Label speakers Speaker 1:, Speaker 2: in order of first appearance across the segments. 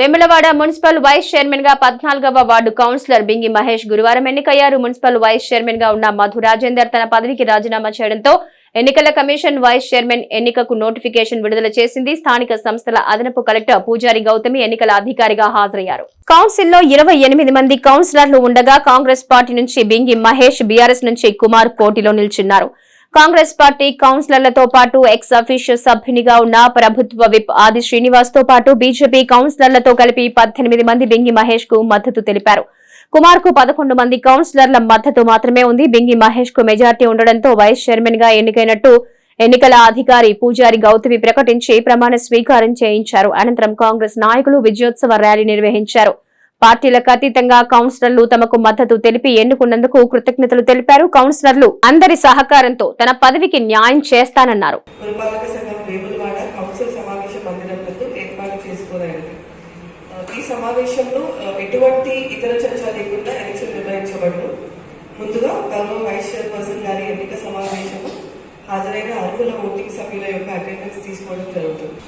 Speaker 1: Vemulawada municipal vice చైర్మన్గా పద్నాలుగవ ward councillor Bingi Mahesh గురువారం ఎన్నికయ్యారు. మున్సిపల్ వైస్ చైర్మన్గా ఉన్న మధు రాజేందర్ తన పదవికి రాజీనామా చేయడంతో ఎన్నికల కమిషన్ వైస్ చైర్మన్ ఎన్నికకు నోటిఫికేషన్ విడుదల చేసింది. స్థానిక సంస్థల అదనపు కలెక్టర్ పూజారి గౌతమి ఎన్నికల అధికారిగా హాజరయ్యారు. కౌన్సిల్లో ఇరవై ఎనిమిది మంది కౌన్సిలర్లు ఉండగా కాంగ్రెస్ పార్టీ నుంచి బింగి మహేష్ బీఆర్ఎస్ నుంచి కుమార్ పోటీలో నిల్చున్నారు. కాంగ్రెస్ పార్టీ కౌన్సిలర్లతో పాటు ఎక్స్ అఫీషియల్ సభ్యునిగా ఉన్న ప్రభుత్వ విప్ ఆది శ్రీనివాస్తో పాటు బీజేపీ కౌన్సిలర్లతో కలిపి పద్దెనిమిది మంది బింగి మహేష్కు మద్దతు తెలిపారు. కుమార్కు పదకొండు మంది కౌన్సిలర్ల మద్దతు మాత్రమే ఉంది. బింగి మహేష్కు మెజార్టీ ఉండడంతో వైస్ చైర్మన్గా ఎన్నికైనట్టు ఎన్నికల అధికారి పూజారి గౌతమి ప్రకటించి ప్రమాణ స్వీకారం చేయించారు. అనంతరం కాంగ్రెస్ నాయకులు విజయోత్సవ ర్యాలీ నిర్వహించారు. పార్టీలకు అతీతంగా కౌన్సిలర్లు తమకు మద్దతు తెలిపి ఎన్నుకున్నందుకు కృతజ్ఞతలు తెలిపారు. కౌన్సిలర్లు అందరి సహకారంతో తన పదవికి న్యాయం చేస్తానన్నారు.
Speaker 2: ఈ సమావేశంలో ఎటువంటి ఇతర చర్చ లేకుండా ఎలక్షన్ నిర్వహించబడును. ముందుగా గౌరవ వైస్ చైర్పర్సన్ గారి ఎన్నిక సమావేశము హాజరైన అర్హుల ఓటింగ్ సభ్యుల యొక్క అటెండెన్స్ తీసుకోవడం జరుగుతుంది.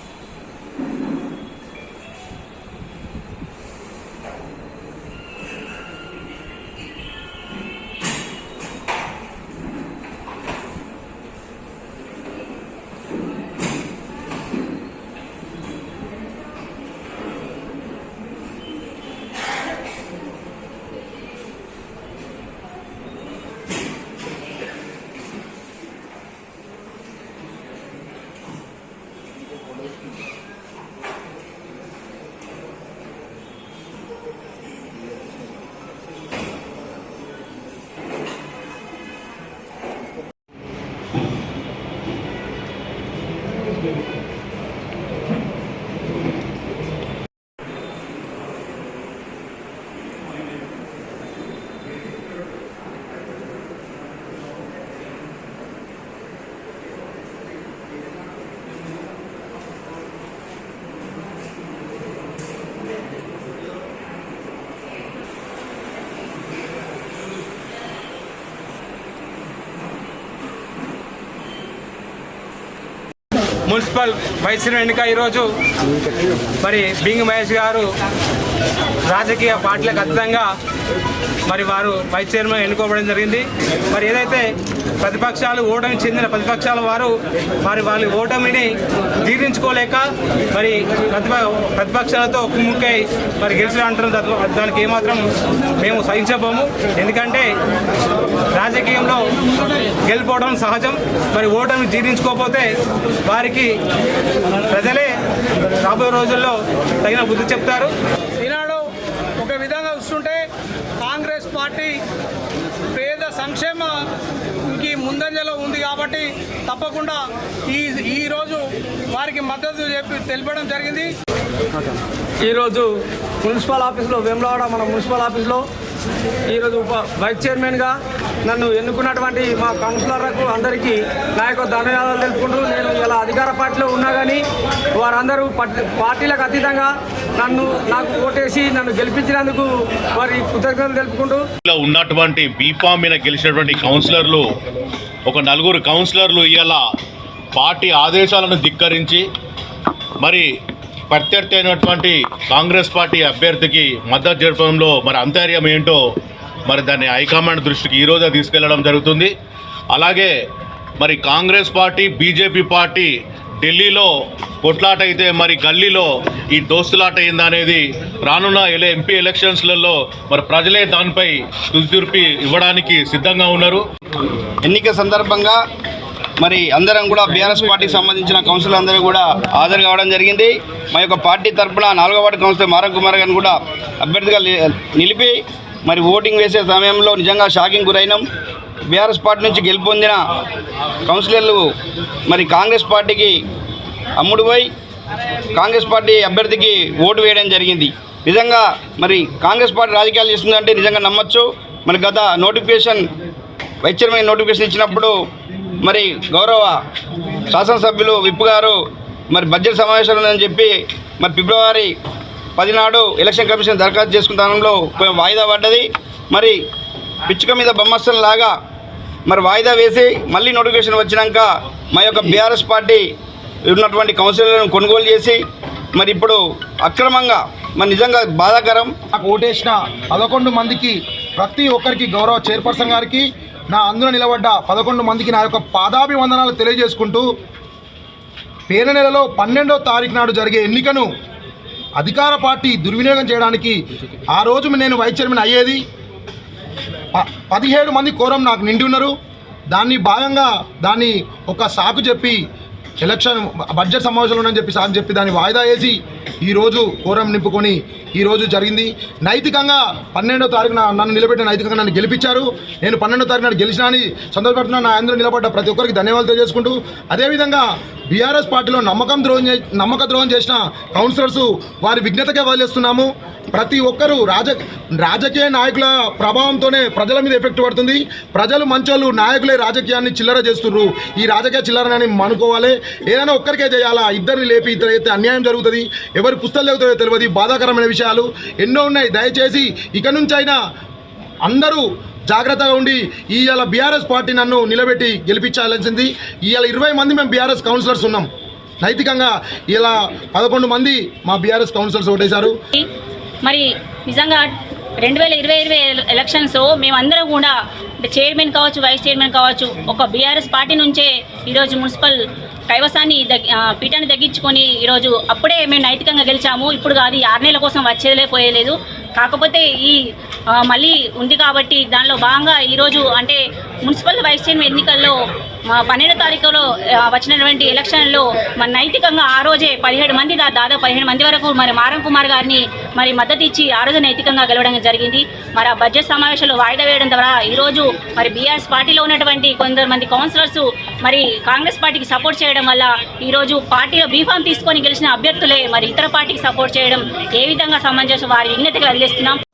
Speaker 3: మున్సిపల్ వైస్ ఎన్నిక ఈరోజు. మరి బింగ్ మహేష్ గారు రాజకీయ పార్టీలకు అతీతంగా మరి వారు వైస్ చైర్మన్ ఎన్నుకోవడం జరిగింది. మరి ఏదైతే ప్రతిపక్షాలు ఓటమి చెందిన ప్రతిపక్షాల వారు మరి వాళ్ళ ఓటమిని జీర్ణించుకోలేక మరి ప్రతిప ప్రతిపక్షాలతో కుమ్ముక్కై మరి గెలిచిన అంటారు. దానికి ఏమాత్రం మేము సహించబోము. ఎందుకంటే రాజకీయంలో గెలిపోవడం సహజం. మరి ఓటమి జీర్ణించుకోకపోతే వారికి ప్రజలే రాబోయే రోజుల్లో తగిన బుద్ధి చెప్తారు.
Speaker 4: ఈనాడు ఒక విధంగా చూస్తుంటే కాంగ్రెస్ పార్టీ పేద సంక్షేమకి ముందంజలో ఉంది కాబట్టి తప్పకుండా ఈ ఈరోజు వారికి మద్దతు చెప్పి తెలిపడం జరిగింది. ఈరోజు మున్సిపల్ ఆఫీస్లో వేములవాడ మన మున్సిపల్ ఆఫీస్లో ఈరోజు ఉప వైస్ చైర్మన్గా నన్ను ఎన్నుకున్నటువంటి మా కౌన్సిలర్లకు అందరికీ నా యొక్క ధన్యవాదాలు తెలుపుకుంటూ నేను ఇలా అధికార పార్టీలో ఉన్నా కానీ వారందరూ పార్టీలకు అతీతంగా నన్ను నాకు ఓటేసి నన్ను గెలిపించినందుకు వారి కృతజ్ఞతలు తెలుపుకుంటూ.
Speaker 5: ఇలా ఉన్నటువంటి బీఫామ్ మీద గెలిచినటువంటి కౌన్సిలర్లు ఒక నలుగురు కౌన్సిలర్లు ఇలా పార్టీ ఆదేశాలను ధిక్కరించి మరి ప్రత్యర్థి అయినటువంటి కాంగ్రెస్ పార్టీ అభ్యర్థికి మద్దతు జరపడంలో మరి అంతర్యం ఏంటో మరి దాన్ని హైకమాండ్ దృష్టికి ఈరోజే తీసుకెళ్ళడం జరుగుతుంది. అలాగే మరి కాంగ్రెస్ పార్టీ బీజేపీ పార్టీ ఢిల్లీలో కొట్లాట అయితే మరి గల్లీలో ఈ దోస్తులాట అయిందనేది రానున్న ఎల ఎంపీ ఎలక్షన్స్లలో మరి ప్రజలే దానిపై తుదితీర్పు ఇవ్వడానికి సిద్ధంగా ఉన్నారు.
Speaker 6: ఎన్నిక సందర్భంగా మరి అందరం కూడా బీఆర్ఎస్ పార్టీకి సంబంధించిన కౌన్సిల్ అందరూ కూడా హాజరు కావడం జరిగింది. మా యొక్క పార్టీ తరఫున నాలుగో వార్డు కౌన్సిలర్ మారం కుమార్ గారిని కూడా అభ్యర్థిగా నిలిపి మరి ఓటింగ్ వేసే సమయంలో నిజంగా షాకింగ్ గురైనాం. బీఆర్ఎస్ పార్టీ నుంచి గెలుపొందిన కౌన్సిలర్లు మరి కాంగ్రెస్ పార్టీకి అమ్ముడుపోయి కాంగ్రెస్ పార్టీ అభ్యర్థికి ఓటు వేయడం జరిగింది. నిజంగా మరి కాంగ్రెస్ పార్టీ రాజకీయాలు చేస్తుందంటే నిజంగా నమ్మచ్చు. మరి గత నోటిఫికేషన్ వైస్ చైర్మన్ నోటిఫికేషన్ ఇచ్చినప్పుడు మరి గౌరవ శాసనసభ్యులు విప్పు గారు మరి బడ్జెట్ సమావేశాలు అని చెప్పి మరి ఫిబ్రవరి పదినాడు ఎలక్షన్ కమిషన్ దరఖాస్తు చేసుకున్న తరుణంలో వాయిదా పడ్డది. మరి పిచ్చుక మీద బొమ్మస్తం లాగా మరి వాయిదా వేసి మళ్ళీ నోటిఫికేషన్ వచ్చినాక మా యొక్క బీఆర్ఎస్ పార్టీ ఉన్నటువంటి కౌన్సిలర్లను కొనుగోలు చేసి మరి ఇప్పుడు అక్రమంగా మరి నిజంగా బాధాకరం.
Speaker 7: నాకు ఓటేసిన పదకొండు మందికి ప్రతి ఒక్కరికి గౌరవ చైర్పర్సన్ గారికి నా అందులో నిలబడ్డ పదకొండు మందికి నా యొక్క పాదాభివందనాలు తెలియజేసుకుంటూ పేరు నెలలో పన్నెండో తారీఖు నాడు జరిగే ఎన్నికను అధికార పార్టీ దుర్వినియోగం చేయడానికి ఆ రోజు నేను వైస్ చైర్మన్ అయ్యేది. పదిహేడు మంది కోరం నాకు నిండి ఉన్నారు. దాన్ని భాగంగా దాన్ని ఒక సాకు చెప్పి ఎలక్షన్ బడ్జెట్ సమావేశంలో ఉన్నాయని చెప్పి అని చెప్పి దాన్ని వాయిదా వేసి ఈరోజు కోరం నింపుకొని ఈరోజు జరిగింది. నైతికంగా పన్నెండో తారీఖున నన్ను నిలబెట్టిన నైతికంగా నన్ను గెలిపించారు. నేను పన్నెండో తారీఖు నాడు గెలిచినా అని సంతోషపడుతున్నా నా అందరూ నిలబడ్డ ప్రతి ఒక్కరికి ధన్యవాదాలు తెలియజేసుకుంటూ అదేవిధంగా బీఆర్ఎస్ పార్టీలో నమ్మకం ద్రోహం నమ్మక ద్రోహం చేసిన కౌన్సిలర్స్ వారి విజ్ఞతకే వదిలేస్తున్నాము. ప్రతి ఒక్కరూ రాజ రాజకీయ నాయకుల ప్రభావంతోనే ప్రజల మీద ఎఫెక్ట్ పడుతుంది. ప్రజలు మంచోళ్ళు నాయకులే రాజకీయాన్ని చిల్లర చేస్తున్నారు ఈ రాజకీయ చిల్లరని అనుకోవాలి. ఏదైనా ఒక్కరికే చేయాలా? ఇద్దరిని లేపి ఇద్దరు అయితే అన్యాయం జరుగుతుంది. ఎవరి పుస్తకాలు లేవుతాయో తెలియదు. బాధాకరమైన విషయాలు ఎన్నో ఉన్నాయి. దయచేసి ఇక నుంచైనా అందరూ జాగ్రత్తగా ఉండి ఇవాళ బీఆర్ఎస్ పార్టీ నన్ను నిలబెట్టి గెలిపించాల్సింది. ఇవాళ ఇరవై మంది మేము బీఆర్ఎస్ కౌన్సిలర్స్ ఉన్నాం. నైతికంగా ఇలా పదకొండు మంది మా బీఆర్ఎస్ కౌన్సిలర్స్ ఓటేశారు.
Speaker 8: మరి నిజంగా రెండు వేల ఇరవై ఇరవై ఎలక్షన్స్ మేమందరం కూడా అంటే చైర్మన్ కావచ్చు వైస్ చైర్మన్ కావచ్చు ఒక బీఆర్ఎస్ పార్టీ నుంచే ఈరోజు మున్సిపల్ కైవసాన్ని పీఠాన్ని తగ్గించుకొని ఈరోజు అప్పుడే మేము నైతికంగా గెలిచాము. ఇప్పుడు కాదు ఆరు నెలల కోసం వచ్చేదిలే పోయేలేదు. కాకపోతే ఈ మళ్ళీ ఉంది కాబట్టి దానిలో భాగంగా ఈరోజు అంటే మున్సిపల్ వైస్ చైర్మన్ ఎన్నికల్లో మా పన్నెండో తారీఖులో వచ్చినటువంటి ఎలక్షన్లో మన నైతికంగా ఆ రోజే పదిహేడు మంది దాదాపు పదిహేడు మంది వరకు మరి మారం కుమార్ గారిని మరి మద్దతు ఇచ్చి ఆ రోజు నైతికంగా గెలవడం జరిగింది. మరి ఆ బడ్జెట్ సమావేశంలో వాయిదా వేయడం ద్వారా ఈరోజు మరి బీఆర్ఎస్ పార్టీలో ఉన్నటువంటి కొందరు మంది కౌన్సిలర్స్ మరి కాంగ్రెస్ పార్టీకి సపోర్ట్ చేయడం వల్ల ఈరోజు పార్టీలో బీఫామ్ తీసుకొని గెలిచిన అభ్యర్థులే మరి ఇతర పార్టీకి సపోర్ట్ చేయడం ఏ విధంగా సమంజసం వారి విజ్ఞతగా వదిలేస్తున్నాం